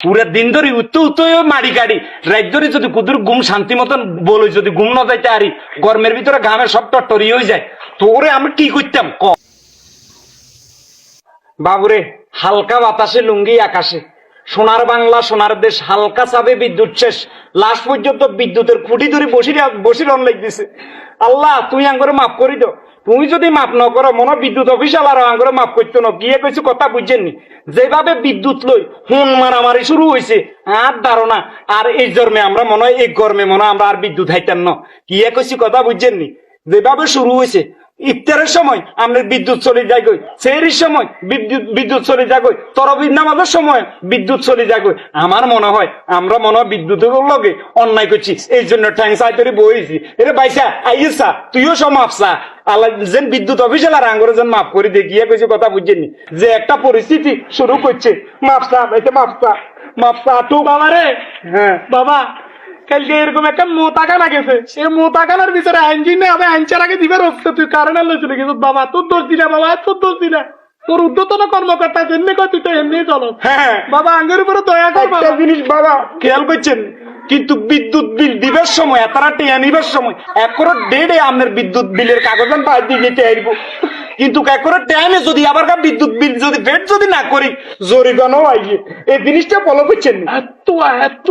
পুরা দিন ধরে উত্তু উত্তু মারি কাড়ি। রাত ধরে যদি কুদুর ঘুম শান্তি মতন বলে, যদি ঘুম না যাইতে আরি গরমের ভিতরে ঘামের সব টটরি হয়ে যায়। তোরে আমি কি করতাম ক। বাবুরে, হালকা বাতাসে লুঙ্গি আকাশে। সোনার বাংলা, সোনার দেশ, হালকা চাবে বিদ্যুৎ শেষ। লাস্ট পর্যন্ত বিদ্যুতের খুঁটি ধরে বসি বসি রন দিছে। আল্লাহ তুই আঙ্গরে মাফ করি দো তুমি যদি মাফ ন করো, মনে বিদ্যুৎ অফিসাল আর আঙ্গরে মাফ করতো না। গিয়ে কইছি কথা বুঝছেননি যেভাবে বিদ্যুৎ লই হুন মারামারি শুরু হয়েছে আর ধারণা, আর এই জন্মে আমরা মনে হয়, এই গরমে মনে আমরা আর বিদ্যুৎ হাইতাম না। গিয়ে কইছি কথা বুঝছেননি যেভাবে শুরু হয়েছে ইফতারের সময় আমাদের বিদ্যুৎ চলে যায় গই সেহরির সময় বিদ্যুৎ বিদ্যুৎ চলে যায় গই তরবির নামাজের সময় বিদ্যুৎ চলে যায় গই আমার মনে হয় আমরা মনে হয় বিদ্যুতের লগে অন্যায় করছি এই জন্য ঠ্যাং সাই ধরে বইছি। এরে বাইসা আইসা তুইও সব মাপসা আল্লাহ যেন বিদ্যুৎ অফিসার আর আঙ্গরে যেন মাফ করে দিয়ে গিয়ে কইছে কথা বুঝছেননি যে একটা পরিস্থিতি শুরু করছে মাপসা এটা মাপসা মাপসা তো বাবা রে হ্যাঁ। বাবা কালকে এরকম একটা মোতাকানা গেছে সে মোতাকানার ভিতরে হবে আইনচার আগে দিবে রক্ত। তুই কারণে লইছিল কিন্তু বাবা তোর দোষ বাবা তোর দোষ তোর উদ্যতন কর্মকর্তা কর তুই তো এমনি চলো হ্যাঁ বাবা আঙ্গের উপরে দয়া কর একটা জিনিস বাবা খেয়াল করছেন? কিন্তু বিদ্যুৎ বিল দিবার সময় এতারা টিয়া নিবার সময় একরো ডেড়ে আপনার বিদ্যুৎ বিলের কাগজ বাইর দিয়ে যেতে কিন্তু একরো টাইমে যদি আবার কা বিদ্যুৎ বিল যদি পেট যদি না করি জরিমানাও আইয়ে এই জিনিসটা ফলো করছেন? এত এত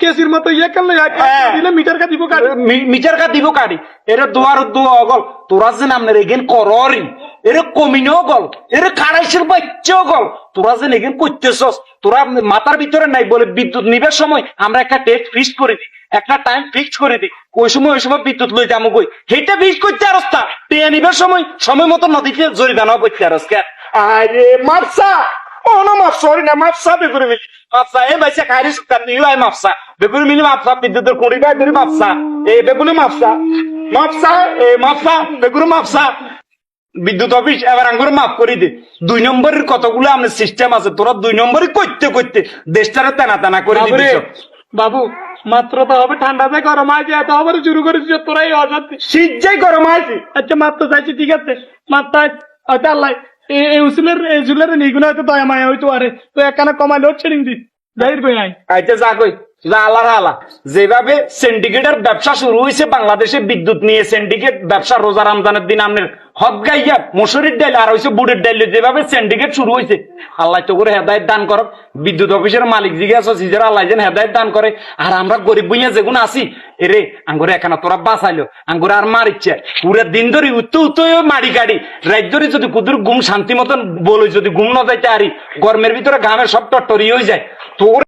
কেসির মতো ইয়ে কেন হ্যাঁ। দিলে মিটার কা দিব কাটি মিটার কা দিব কাড়ি এরে দুয়ার দুয়া অগল তোরা যেন আপনার এগেন কররি। এরে কমিনেও গল। এরে খাড়াইশের বাচ্চাও গল। তোরা যেন এগেন করতেছস তোরা মাথার ভিতরে নাই বলে বিদ্যুৎ নিবার সময় আমরা একটা ডেট ফিক্স করে দিই। একটা টাইম ফিক্স করে দিই। ওই সময় ওই সময় বিদ্যুৎ লই যাব কই। সেইটা ফিক্স করতে আরস্তা টেয়া নিবার সময় সময় মতো নদীতে জরিমানাও করতে আরস্তা আরে মাপসা ও না মাপ সরি না মাপসা বেগুরি মিলি। মাপসা এ বাইসা খাইরি সুকার নিও আই মাপসা বেগুরি মিলি মাপসা বিদ্যুতের কুড়ি গাই ধরে মাপসা এ বেগুনি মাপসা মাপসা এ মাপসা বেগুরি মাপসা বিদ্যুৎ অফিস এবার আঙ্গুর মাফ করে দে। দুই নম্বরের কতগুলো আমাদের সিস্টেম আছে তোরা দুই নম্বরই করতে করতে দেশটারে টানা টানা করে দিবি বাবু মাত্র তো হবে ঠান্ডাতে গরম আছে এত হবে শুরু করেছিস তোরাই অজান্তি। শীত যাই গরম আছে আচ্ছা মাত্র চাইছি ঠিক আছে। মাত্র আচ্ছা আল্লাহ। দয়া মায়া আরে, তো দি কই আইতে কই যা আল্লাহ যেভাবে সিন্ডিকেটের ব্যবসা শুরু হয়েছে বাংলাদেশে বিদ্যুৎ নিয়ে সেন্ডিকেট ব্যবসা রোজা রমজানের দিন আপনার হক গাইয়া মসুরির ডাইল আর হয়েছে বুড়ের ডাইল, যেভাবে সিন্ডিকেট শুরু হয়েছে আল্লাহ তো করে হেদায়ত দান করক। বিদ্যুৎ অফিসের মালিক জিজ্ঞাসা সিজার আল্লাহ যেন হেদায়ত দান করে। আর আমরা গরিব বুইয়া যেগুলো আছি, এরে, আঙ্গুরে এখানে তোরা বাঁচাইলো, আঙ্গুরে আর মারিচ্ছে। পুরা দিন ধরে উত্তু উত্তু মারি গাড়ি রাত ধরে যদি কুদুর ঘুম শান্তি মতন বলে, যদি ঘুম না যাইতে আরি গরমের ভিতরে ঘামের সব টটরি হয়ে যায়। তোর